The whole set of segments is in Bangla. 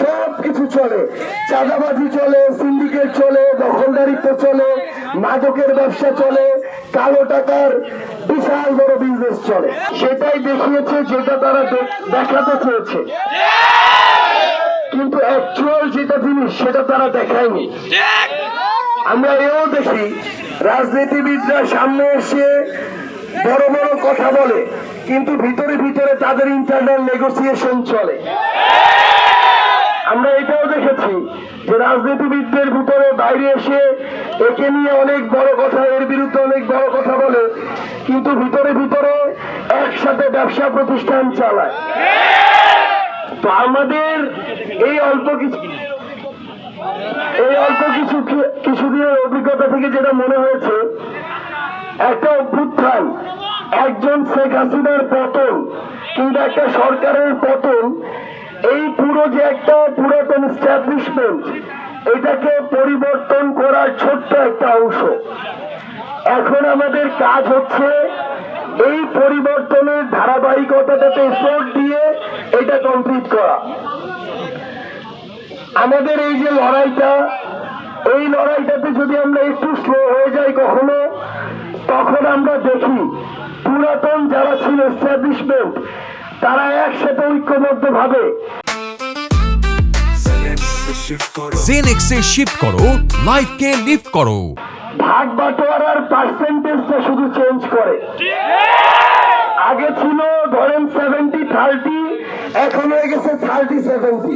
সব কিছু চলে, চাঁদাবাজি চলে সিন্ডিকেট চলে, দখলদারিত্ব চলে, মাদকের ব্যবসা চলে, কালো টাকার বিশাল বড় বিজনেস চলে। সেটাই দেখিয়েছে, যেটা তারা দেখাতে চেয়েছে। কিন্তু অ্যাকচুয়াল যেটা জিনিস, সেটা তারা দেখায়নি। আমরা এও দেখি, রাজনীতিবিদরা সামনে এসে বড় বড় কথা বলে, কিন্তু ভিতরে ভিতরে তাদের ইন্টারনাল নেগোসিয়েশন চলে। আমরা এটাও দেখেছি যে রাজনীতিবিদদের ভিতরে বাইরে এসে একে নিয়ে অনেক বড় কথা, এর বিরুদ্ধে অনেক বড় কথা বলে, কিন্তু ভিতরে ভিতরে একসাথে ব্যবসা প্রতিষ্ঠান চালায়। তো আমাদের এই অল্প কিছু এই অল্প কিছু কিছুদিনের অভিজ্ঞতা থেকে যেটা মনে হয়েছে, একটা অভ্যুত্থান, একজন শেখ হাসিনার পতন কিংবা একটা সরকারের পতন যে একটা পুরাতন স্ট্যাবলিশমেন্ট এটাকে পরিবর্তন করার ছোট্ট একটা অংশ। এখন আমাদের কাজ হচ্ছে এই পরিবর্তনের ধারাবাহিকতাটাতে এফোর্ট দিয়ে এটা কমপ্লিট করা। আমাদের এই যে লড়াইটা, এই লড়াইটাতে যদি আমরা একটু স্লো হয়ে যাই কখনো, তখন আমরা দেখি পুরাতন যারা ছিল এস্টাবলিশমেন্ট তারা একসাথে ঐক্যবদ্ধ ভাবে জেনেক্সে শিফট করো লাইফকে লিফট করো। ভাগ বাটোয়ারার পার্সেন্টেজটা শুধু চেঞ্জ করে। আগে ছিল ধরেন সেভেন্টি থার্টি এখন হয়ে গেছে থার্টি সেভেন্টি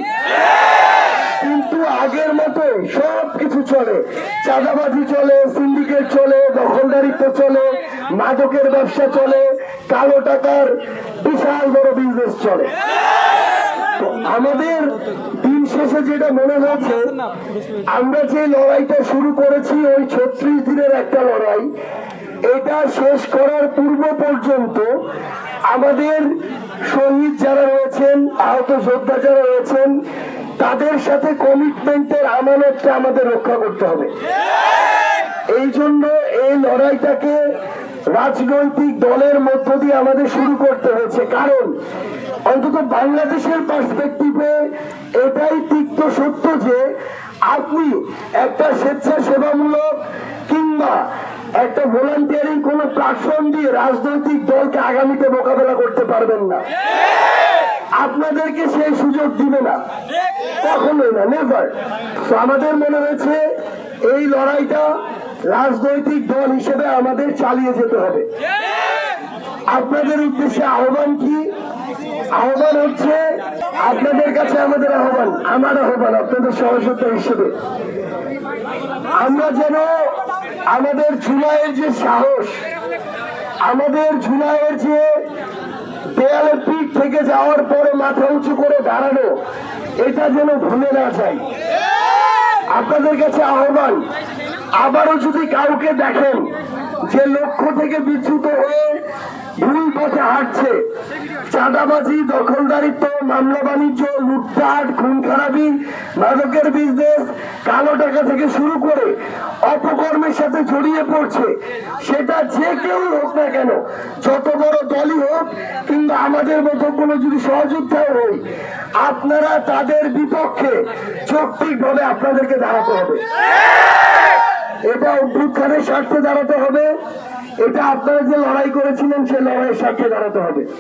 কিন্তু আগের মতো সব কিছু চলে। চাঁদাবাজি চলে সিন্ডিকেট চলে দখলদারিত্ব চলে মাদকের ব্যবসা চলে কালো টাকার বিশাল বড় বিজনেস চলে। আমাদের দিন শেষে যেটা মনে হয়েছে আমরা যে লড়াইটা শুরু করেছি ওই ছত্রিশ দিনের একটা লড়াই। এটা শেষ করার পূর্ব পর্যন্ত আমাদের শহীদ যারা রয়েছেন আহত যোদ্ধা যারা রয়েছেন তাদের সাথে কমিটমেন্টের আমানতটা আমাদের রক্ষা করতে হবে। এই জন্য এই লড়াইটাকে রাজনৈতিক দলের মধ্য দিয়ে আমাদের শুরু করতে হয়েছে। কারণ অন্তত বাংলাদেশের পার্সপেক্টিভে এটাই তিক্ত সত্য যে আপনি একটা স্বেচ্ছাসেবামূলক কিংবা একটা ভলান্টিয়ারিং কোন প্ল্যাটফর্ম দিয়ে রাজনৈতিক দলকে আগামীতে মোকাবেলা করতে পারবেন না। আপনাদেরকে সেই সুযোগ দিবে না। কখনোই না নেভার তো আমাদের মনে হয়েছে এই লড়াইটা রাজনৈতিক দল হিসেবে আমাদের চালিয়ে যেতে হবে। আপনাদের উদ্দেশ্যে আহ্বান কি? আহ্বান হচ্ছে আপনাদের কাছে আমাদের আহ্বান, আমার আহ্বান, আপনাদের সহযোগিতা হিসেবে। আমরা যেন আমাদের জুলাইয়ের যে সাহস, আমাদের জুলাইয়ের যে দেয়ালের পিঠ থেকে যাওয়ার পরে মাথা উঁচু করে দাঁড়ানো, এটা যেন ভুলে না যাই। আপনাদের কাছে আহ্বান, আবারও যদি কাউকে দেখেন যে লক্ষ্য থেকে বিচ্যুত হয়ে ভুল পথে হাঁটছে, চাঁদাবাজি, দখলদারিত্ব, মামলা বাণিজ্য, লুটপাট খুন খারাপি মাদকের বিজনেস কালো টাকা থেকে শুরু করে অপকর্মের সাথে জড়িয়ে পড়ছে। সেটা যে কেউ হোক না কেন, যত বড় দলই হোক কিংবা আমাদের মতো কোনো যদি সহযোগিতাও হই, আপনারা তাদের বিপক্ষে যৌক্তিকভাবে আপনাদেরকে দাঁড়াতে হবে। এটা অভ্যুত্থানের স্বার্থে দাঁড়াতে হবে। এটা আপনারা যে লড়াই করেছিলেন সে লড়াইয়ের স্বার্থে দাঁড়াতে হবে।